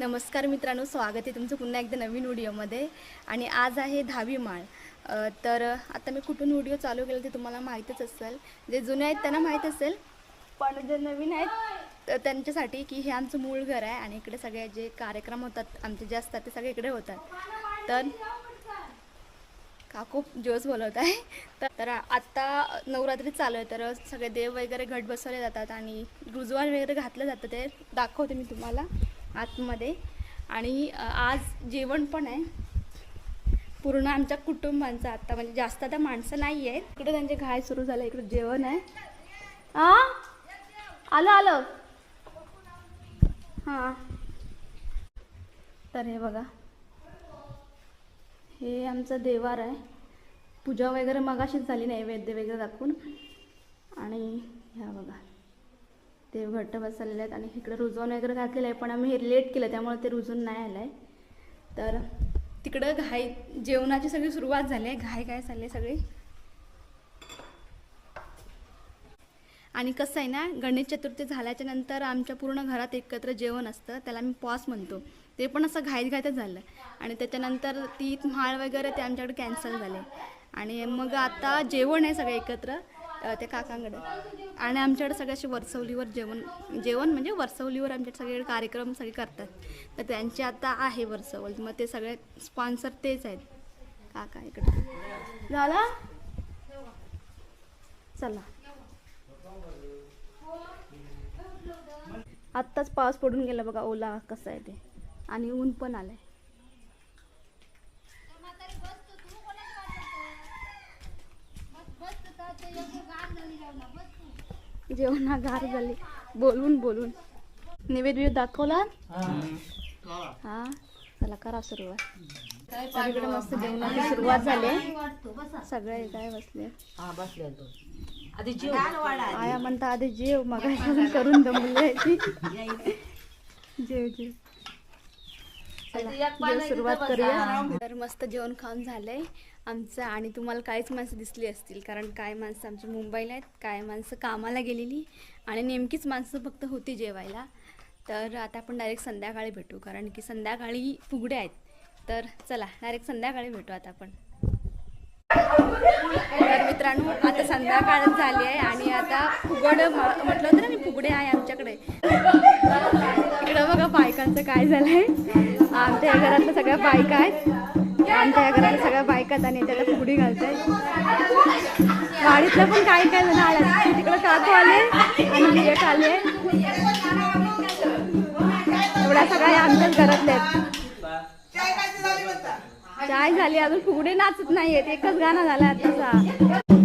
नमस्कार मित्रांनो स्वागत आहे तुमचं पुन्हा एकदा नवीन व्हिडिओमध्ये. आणि आज आहे दहावी माळ. तर आता मी कुठून व्हिडिओ चालू केला ते तुम्हाला माहीतच असेल. जे जुने आहेत त्यांना माहीत असेल. पण जे नवीन आहेत तर त्यांच्यासाठी की हे आमचं मूळ घर आहे आणि इकडे सगळे जे कार्यक्रम होतात आमचे जे असतात ते सगळे इकडे होतात. तर काकू जोस बोलवत आहे. तर तर आत्ता नवरात्री चालू आहे तर सगळे देव वगैरे घट बसवले जातात आणि रुजवान वगैरे घातलं जातं ते. दाखवते मी तुम्हाला. आतमध्ये. आणि आज जेवण पण आहे. पूर्ण आमच्या कुटुंबांचं आता म्हणजे जास्त आता माणसं नाही आहेत इकडे त्यांचे घाय सुरू झालं इकडे जेवण आहे. आ? आलं आलं. हां. तर हे बघा. हे आमचं देवार आहे. पूजा वगैरे मगाशीच झाली नाही वैद्य वगैरे दाखवून. आणि ह्या बघा. ते घट्ट बसलेले आहेत आणि इकडे रुजवून वगैरे घातलेलं आहे पण आम्ही हे लेट केलं त्यामुळे ते रुजून नाही आलं आहे तर तिकडं घाई जेवणाची सगळी सुरुवात झाली आहे. घाई घाय चालली आहे सगळी? आणि कसं आहे ना गणेश चतुर्थी झाल्याच्यानंतर आमच्या पूर्ण घरात एकत्र जेवण असतं त्याला आम्ही पॉस म्हणतो. ते पण असं घाईत घाईतच झालं. आणि त्याच्यानंतर ती म्हाळ वगैरे ते आमच्याकडे कॅन्सल झाले. आणि मग आता जेवण आहे सगळं एकत्र. ते काकांकडे. आणि आमच्याकडे सगळ्याशी असे वरसवलीवर जेवण जेवण म्हणजे वरसवलीवर आमच्याकडे सगळे कार्यक्रम सगळे करतात. तर त्यांचे आता आहे वरसवल. मग ते सगळे स्पॉन्सर तेच आहेत. काका इकडे. झाला चला. आत्ताच पाऊस पडून गेला बघा ओला कसा आहे ते. आणि ऊन पण आलं आहे जेवणा गार झाली. बोलून बोलून. नैवेद्य दाखवला? हा. चला करा सुरुवात. सगळीकडे मस्त जेवणाची सुरुवात झाली. सगळे काय बसले. हा आधी जीव. आया म्हणता आधी जेव मग करून दमले जेव जेव. सुरुवात करूया. तर मस्त जेवण खाऊन झालंय आमचं आणि तुम्हाला काहीच माणसं दिसली असतील कारण काय माणसं आमची मुंबईला आहेत काय माणसं कामाला गेलेली आणि नेमकीच माणसं फक्त होती जेवायला. तर आता आपण डायरेक्ट संध्याकाळी भेटू कारण की संध्याकाळी फुगडे आहेत. तर चला डायरेक्ट संध्याकाळी भेटू आता आपण. तर मित्रांनो आता संध्याकाळ झाली आहे आणि आता फुगड म्हटलं होतं ना मी फुगडे आहे आमच्याकडे. इकडं बघा बायकांचं काय झालंय. आमच्या या घरातल्या सगळ्या बायका आहेत. आमच्या या घरातल्या सगळ्या बायका आहेत आणि त्याला फुगडी आहेत वाडीतल्या पण काय काय झालं? आल्या तिकडं काकू आले आणि विवेक आले. एवढ्या सगळ्या आमच्याच घरातल्या आहेत. काय झाली अजून फुगडे नाचत नाहीयेत एकच गाणं झालं आताचा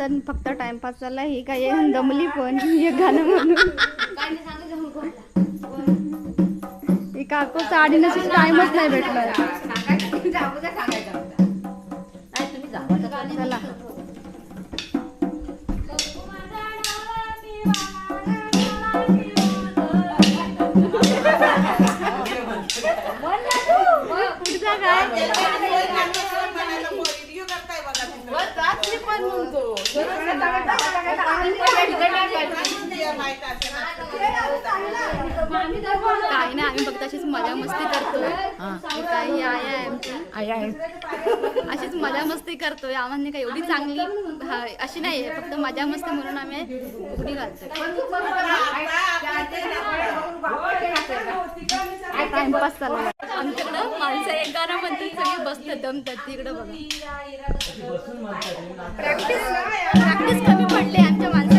म्हणतात फक्त टाइमपास चालला हे काय दमली पण हे गाणं म्हणून. हे काकूचा आडीनच टाइमच नाही भेटला नाही तुम्ही जा चला पुढचा काय काही नाही आम्ही फक्त अशीच मजा मस्ती करतोय. ही काही आहे आमची. आई आहे अशीच मजा मस्ती करतोय. आम्हाला काही एवढी चांगली हा, अशी नाही आहे. फक्त मजा मस्ती म्हणून आम्ही उडी घालतोय. टाइमपास चालला आमच्याकडं माणसं एक गाणं म्हणतात सगळे बसतात दमतात. तिकडं बघा. प्रॅक्टिस प्रॅक्टिस कमी पडली आमच्या माणसांची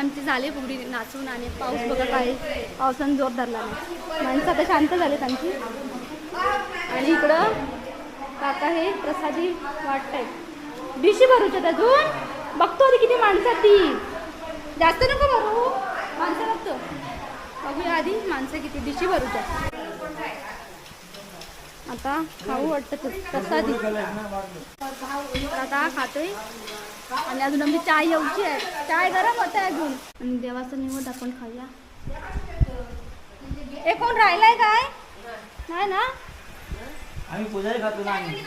आमची झाले फुगडी नाचून आणि पाऊस बघत आहे पावसानं जोर धरला नाही. माणसं आता शांत झालेत आमची आणि इकडं काका हे प्रसादी वाटतायत डिशी भरूच्यात अजून. बघतो आधी किती माणसं ती जास्त नको भरू. माणसं बघतो. बघूया आधी माणसं किती. डिशी भरूच्या आता खाऊ वाटतं प्रसादी. आता खातोय. आणि अजून आमची चाय येऊची आहे. चाय गरम होत आहे अजून. आणि देवाचं निवड आपण खाऊया. ए कोण राहिलाय काय? नाही ना? आम्ही पुजारी खातो ना आम्ही.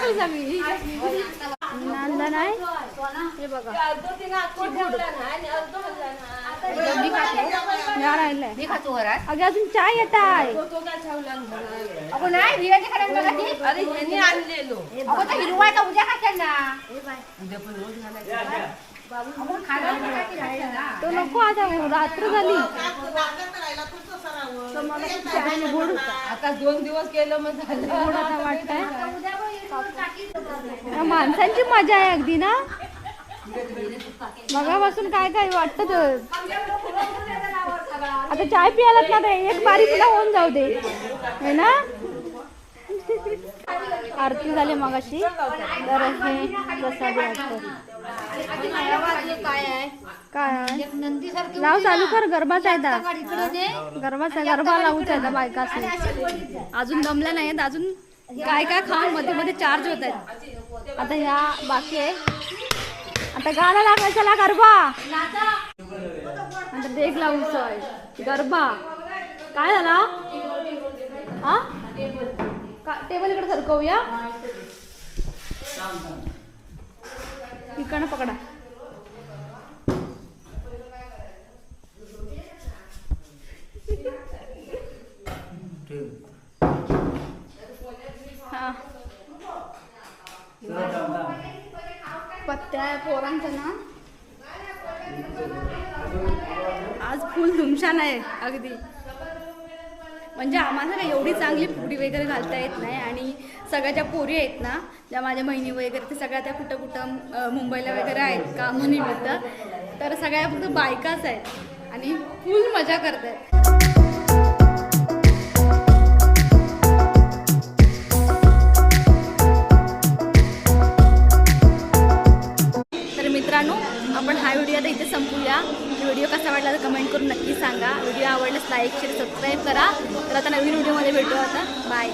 पुसाकली पुसाकली नांदा नाही. हे बघा मी खातो घरात अगे अजून चाय येत आहे अगो नाही बिर्याणी अरे यांनी आणलेलो अगो तर हिरवा उद्या खायचं ना उद्या पण रोज घालायचं ते नको आता रात्र झाली. आता दोन दिवस केलं मग झालं. वाटतंय. माणसांची मजा आहे अगदी ना? मगापासून काय काय वाटत आता चाय पियालात ना ते एक बारी तुला होऊन जाऊ दे. है ना? आरती झाली मगाशी. तर हे प्रसाद वाटतं काय आहे? काय आहे? नंदी सारखी लाव चालू कर गरबाचा आहे दा. गरबाचा गरबा लावूच आहे बायका अजून दमल्या नाहीत अजून काय काय खाऊन मध्ये मध्ये चार्ज होत आहेत. आता ह्या बाकी आहे. आता गाणं लागलं चला गरबा. आता देख लावूच आहे गरबा. काय झाला? हा टेबल इकडे सरकवूया? इकडनं पकडा. पत्त्या पोरांचं ना. आज फुल धुमशान आहे अगदी. म्हणजे आम्हाला ना एवढी चांगली फुगडी वगैरे घालता येत नाही आणि सगळ्या ज्या पोरी आहेत ना ज्या माझ्या बहिणी वगैरे ते सगळ्या त्या कुठं कुठं मुंबईला वगैरे आहेत कामानिमित्त. तर सगळ्या फक्त बायकाच आहेत आणि फुल मजा करतात तर मित्रांनो आपण हा व्हिडिओ आता इथे संपूया. व्हिडिओ कसा वाटला तर कमेंट करून नक्की सांगा. व्हिडिओ आवडल्यास लाईक शेअर सबस्क्राईब करा. तर आता नवीन व्हिडिओमध्ये भेटू आता. बाय